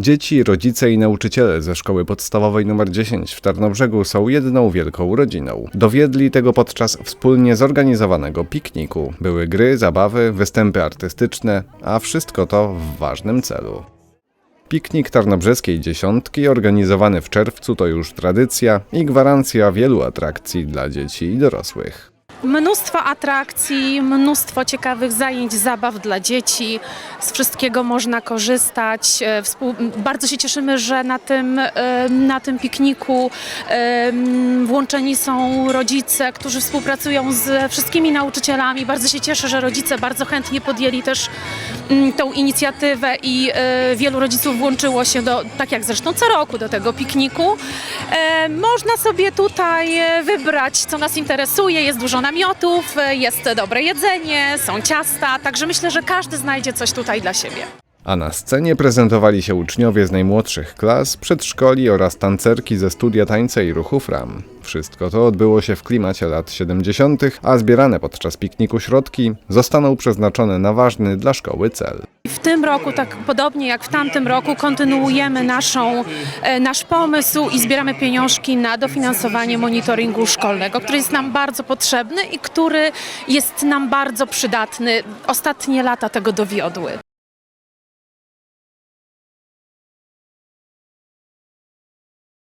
Dzieci, rodzice i nauczyciele ze szkoły podstawowej nr 10 w Tarnobrzegu są jedną wielką rodziną. Dowiedli tego podczas wspólnie zorganizowanego pikniku. Były gry, zabawy, występy artystyczne, a wszystko to w ważnym celu. Piknik Tarnobrzeskiej Dziesiątki organizowany w czerwcu to już tradycja i gwarancja wielu atrakcji dla dzieci i dorosłych. Mnóstwo atrakcji, mnóstwo ciekawych zajęć, zabaw dla dzieci. Z wszystkiego można korzystać. E, Współ... Bardzo się cieszymy, że na tym, e, na tym pikniku e, włączeni są rodzice, którzy współpracują z wszystkimi nauczycielami. Bardzo się cieszę, że rodzice bardzo chętnie podjęli też tą inicjatywę i e, wielu rodziców włączyło się do, tak jak zresztą co roku, do tego pikniku. E, Można sobie tutaj e, wybrać, co nas interesuje. Jest dużo namiotów, jest dobre jedzenie, są ciasta, także myślę, że każdy znajdzie coś tutaj dla siebie. A na scenie prezentowali się uczniowie z najmłodszych klas, przedszkoli oraz tancerki ze studia tańca i ruchów RAM. Wszystko to odbyło się w klimacie lat 70., a zbierane podczas pikniku środki zostaną przeznaczone na ważny dla szkoły cel. W tym roku, tak podobnie jak w tamtym roku, kontynuujemy naszą, e, nasz pomysł i zbieramy pieniążki na dofinansowanie monitoringu szkolnego, który jest nam bardzo potrzebny i który jest nam bardzo przydatny. Ostatnie lata tego dowiodły.